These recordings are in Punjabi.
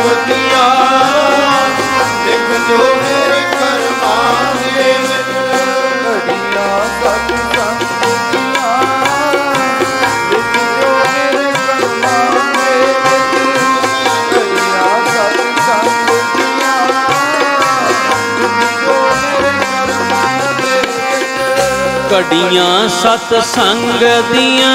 ਸੰਗਤੀਆਂ ਲਿਖ ਦਿਓ ਮੇਰੇ ਕਰਮਾਂ ਦੇ ਘੜੀਆਂ ਸਤ ਸੰਗਤੀਆਂ ਲਿਖ ਦਿਓ ਮੇਰੇ ਕਰਮਾਂ ਦੇ ਘੜੀਆਂ ਸਤ ਸੰਗਤੀਆਂ ਲਿਖ ਦਿਓ ਮੇਰੇ ਕਰਮਾਂ ਦੇ ਘੜੀਆਂ, ਸਤ ਸੰਗ ਦੀਆਂ।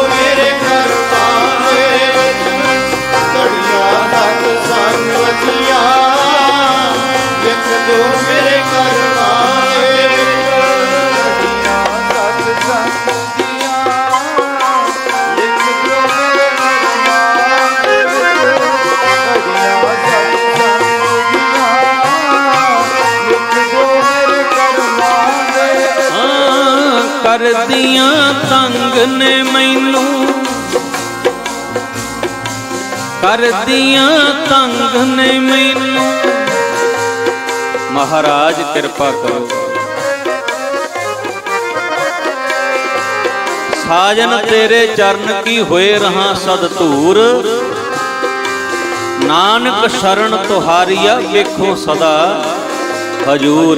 ਤੰਗ ਨੇ ਮੈਨੂੰ ਕਰਦੀਆਂ ਤੰਗ ਨੇ ਮੈਨੂੰ। ਮਹਾਰਾਜ ਕਿਰਪਾ ਕਰੋ। ਸਾਜਨ ਤੇਰੇ ਚਰਨ ਕੀ ਹੋਏ ਰਹਾ ਸਦ ਧੂਰ। ਨਾਨਕ ਸ਼ਰਨ ਤੁਹਾਰੀਆ ਵੇਖੋ ਸਦਾ ਹਜੂਰ।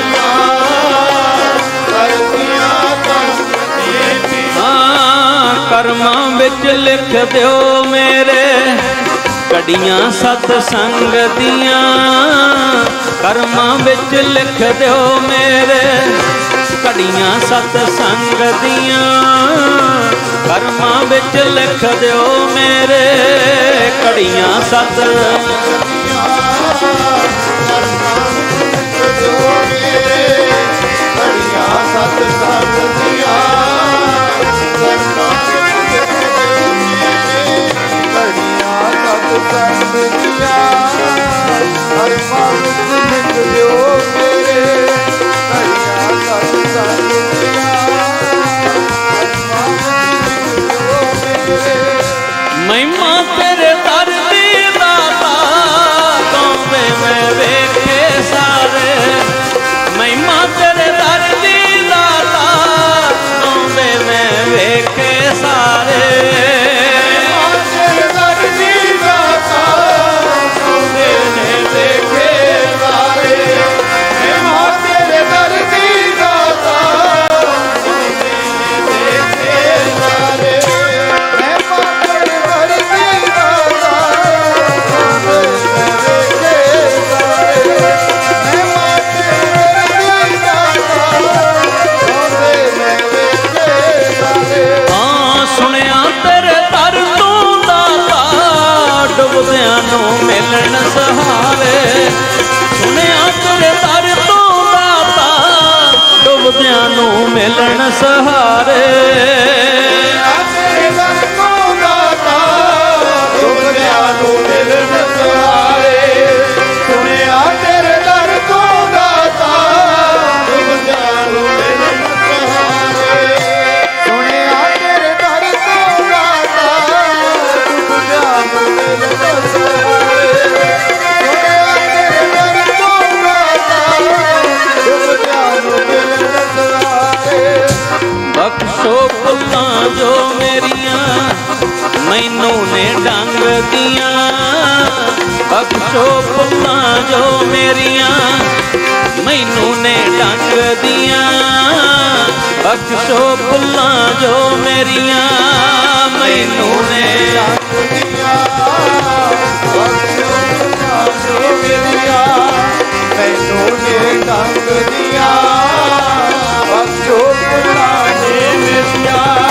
ਕਰਮਾਂ ਵਿੱਚ ਲਿਖ ਦਿਓ ਮੇਰੇ। ਕੜੀਆਂ ਸਤ ਸੰਗ ਦੀਆਂ। ਕਰਮਾਂ ਵਿੱਚ ਲਿਖ ਦਿਓ ਮੇਰੇ। ਕੜੀਆਂ ਸਤ ਸੰਗ ਦੀਆਂ। ਕਰਮਾਂ ਵਿੱਚ ਲਿਖ ਦਿਓ ਮੇਰੇ। ਕੜੀਆਂ ਸਤ ਕਰਮਾਂ ਵਿੱਚ ਲਿਖ ਦਿਓ ਮੇਰੇ ਘੜੀਆਂ ਸਤ ਸੰਗ ਮਹਿਮਾ ਨੂੰ ਮਿਲਣ ਮੇਰੀਆਂ ਮੈਨੂੰ ਨੇ ਡੰਗ ਦੀਆਂ ਬਖਸ਼ੋ ਪੁੱਤਾਂ ਜੋ ਮੇਰੀਆਂ, ਮੈਨੂੰ ਨੇ ਮੈਨੂੰ ਨੇ ਡੰਗ ਦੀਆਂ ਬਖਸ਼ੋ ਪੁਰਾਣੇ ਮੇਰੀਆਂ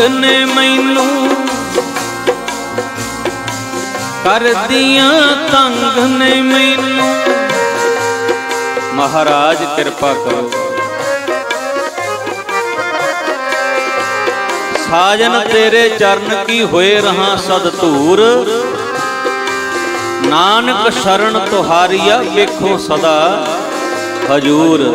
ਨੇ ਮੈਨੂੰ ਕਰਦੀਆਂ ਤੰਗ ਨੇ ਮੈਨੂੰ। ਮਹਾਰਾਜ, ਕਿਰਪਾ ਕਰੋ। ਸਾਜਨ ਤੇਰੇ ਚਰਨ ਕੀ ਹੋਏ ਰਹਾ ਸਦ ਧੂਰ ਨਾਨਕ ਸ਼ਰਨ ਤੁਹਾਰੀਆ ਵੇਖੋ ਸਦਾ ਹਜੂਰ।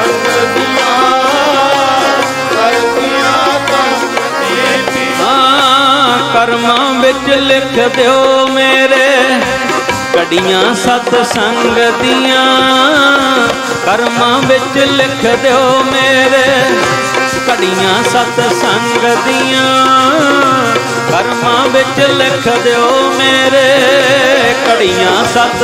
ਕਰਮਾਂ ਵਿੱਚ ਲਿਖ ਦਿਓ ਮੇਰੇ। ਕੜੀਆਂ ਸਤ ਸੰਗ ਦੀਆਂ। ਕਰਮਾਂ ਵਿੱਚ ਲਿਖ ਦਿਓ ਮੇਰੇ। ਕੜੀਆਂ ਸਤ ਸੰਗ ਦੀਆਂ। ਕਰਮਾਂ ਵਿੱਚ ਲਿਖ ਦਿਓ ਮੇਰੇ। ਕੜੀਆਂ ਸਤ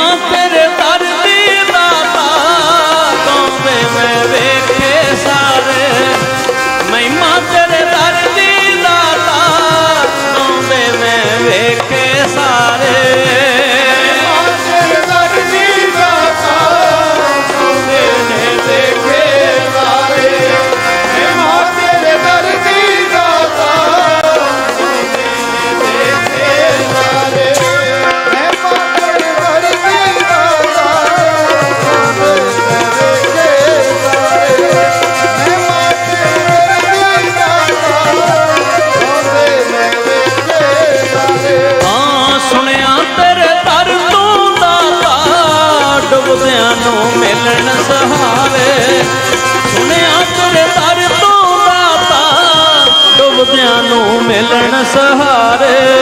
सहारे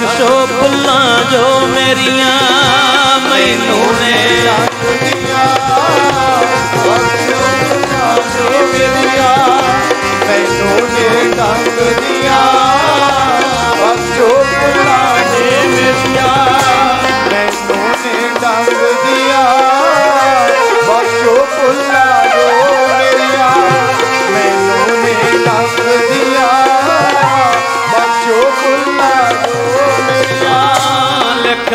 ਕਿਥੋਂ ਭੁੱਲਾਂ ਜੋ ਮੇਰੀਆਂ ਮੈਨੂੰ ਨੇ ਰੱਬ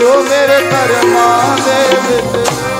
ਜੋ ਮੇਰੇ ਕਰਮਾਂ ਦੇ ਵਿੱਚ